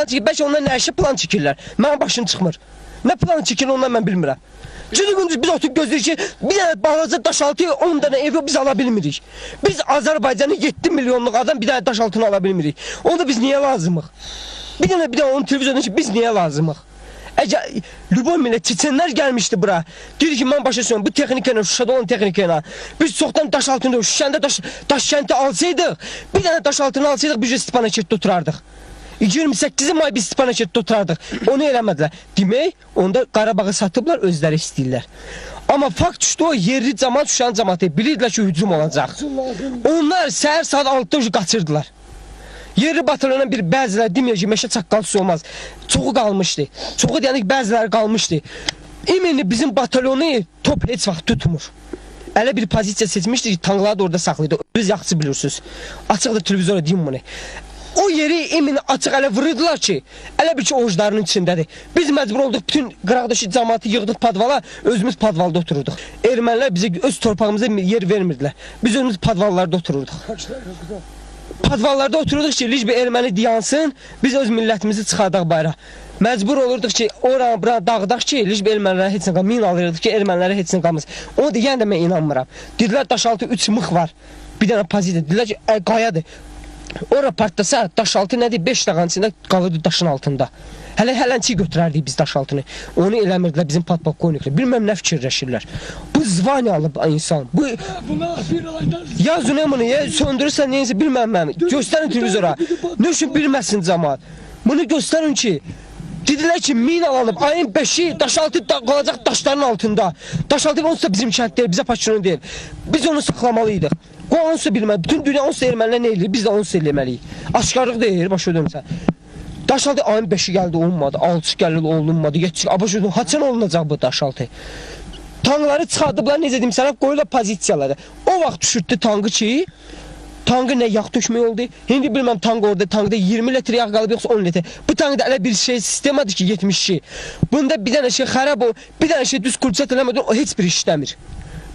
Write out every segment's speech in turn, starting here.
plan çəkir. Bəlkə onlar nə işə plan çəkirlər. Mənim başım çıxmır. Nə plan çəkir ondan mən bilmirəm. Çünki gündüz biz oturub gözləyirik ki, bir dənə balaca daşaltı 10 dənə evi biz ala bilmirik. Biz Azərbaycanın 7 milyonluq adam bir dənə daşaltını ala bilmirik. Onda biz niyə lazımıq? Bir dənə bir dənə onun televizyonda ki, biz niyə lazımıq? Əgər Lübon millət çeçenlər gəlmişdi bura. Deyir ki, mən başa düşürəm, bu texnika ilə, Şuşada olan texnika ilə. Biz çoxdan daş altında, Şuşanda daş, daş kəndi alsaydıq, bir dənə daş altını alsaydıq, biz Stepanakert oturardıq. 28 may biz Stepanakert oturardıq. Onu eləmədilər. Demək, onda Qarabağı satıblar, özləri istəyirlər. Amma fakt düşdü o yerli cəmat, Şuşanın cəmatı bilirdilər ki, hücum olacaq. Onlar səhər saat 6-da qaçırdılar. Yerli batalyona bir bəziləri deməyək ki, meşə çaqqalçısı olmaz. Çoxu qalmışdı. Çoxu deyəndə ki, bəziləri qalmışdı. İmini bizim batalyonu top heç vaxt tutmur. Elə bir pozisiya seçmişdi ki, tankları da orada saxlaydı. Biz yaxşı bilirsiniz. Açıq da televizora deyim bunu. O yeri emin açıq elə vururdular ki, elə bir ki oğuzlarının içindədir. Biz məcbur olduq bütün qıraqdakı cəmaatı yığdıq padvala, özümüz padvalda otururduq. Ermənilər bizə öz torpağımıza yer vermirdilər. Biz özümüz padvallarda otururduq. Padvallarda otururduq ki, Licbe erməni diyansın, biz öz millətimizi çıxardaq bayra. Məcbur olurduq ki, oranı bura dağıdaq ki, Licbe ermənilərə heç nə. Min alırdıq ki, ermənilərə heç nə qalmaz. Onu deyən də mən inanmıram. Dedilər daşaltı 3 mıx var. Bir dənə pozisiya. Dedilər ki, ə, qayadır. Ora partlasa daşaltı nədir? 5 dağın içində qalırdı daşın altında. Hələ hələnçi götürərdik biz daşaltını. Onu eləmirdilər bizim patpolkovniklər. Bilməm nə fikirləşirlər. Bu zvaniyalı insan. Bu Yazın bunu ya söndürürsən neyse bilmem ben. Gösterin televizora. Ne üçün bilməsin cəmaat. Bunu göstərin ki Dedilər ki, min alanıb, ayın 5-i daşaltı da, qalacaq daşların altında. Daşaltı onsuz da bizim kənd deyil, bizə paçının deyil. Biz onu saxlamalıydıq. O onsuz bilməli. Bütün dünya onsuz ermənilər nə eləyir, biz də onsuz eləməliyik. Aşkarlıq deyil, başa dönsən. Daşaltı ayın 5-i gəldi, olmadı. 6 gəldi, olunmadı. 7 başa dön. Haçan olunacaq bu daşaltı? Tankları çıxardıblar, necə deyim sənə, qoyurlar pozisiyalara. O vaxt düşürtdü tankı ki, tankı nə yağ tökmək oldu. İndi bilməm tank orada, tankda 20 litr yağ qalıb yoxsa 10 litr. Bu tankda elə bir şey sistemadır ki, 72. Bunda bir dənə şey xarab o, bir dənə şey düz kulçat eləmədən o heç bir işləmir.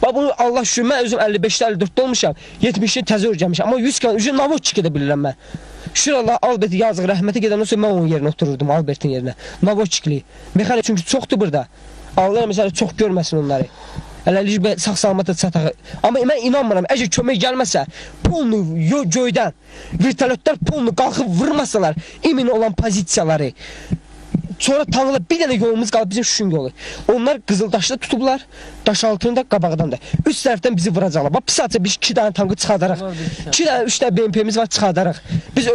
Bax bunu Allah şükür mən özüm 55-də 54-də olmuşam. 70-də təzə öyrənmişəm. Amma 100 km ücə Navoçki də bilirəm mən. Şükür Allah Albert yazıq rəhmətə gedəndən sonra mən onun yerinə otururdum Albertin yerinə. Navoçkili. Mexanik çünki çoxdur burada. Allah məsələ çox görməsin onları. Hələlik bə sağ salamat çataq. Amma mən inanmıram. Əgər kömək gəlməsə, pulunu yo- göydən, vertolyotlar pulunu qalxıb vurmasalar, emin olan pozisiyaları Sonra tanrılar bir dənə yolumuz qalıb bizim Şuşun yolu. Onlar Qızıldaşda tutublar, daş altında, qabaqdan da. Üç tərəfdən bizi vuracaqlar. Bax, pis atsa biz iki dənə tankı çıxardaraq. İki dənə, üç dənə BMP-miz var çıxardaraq. Biz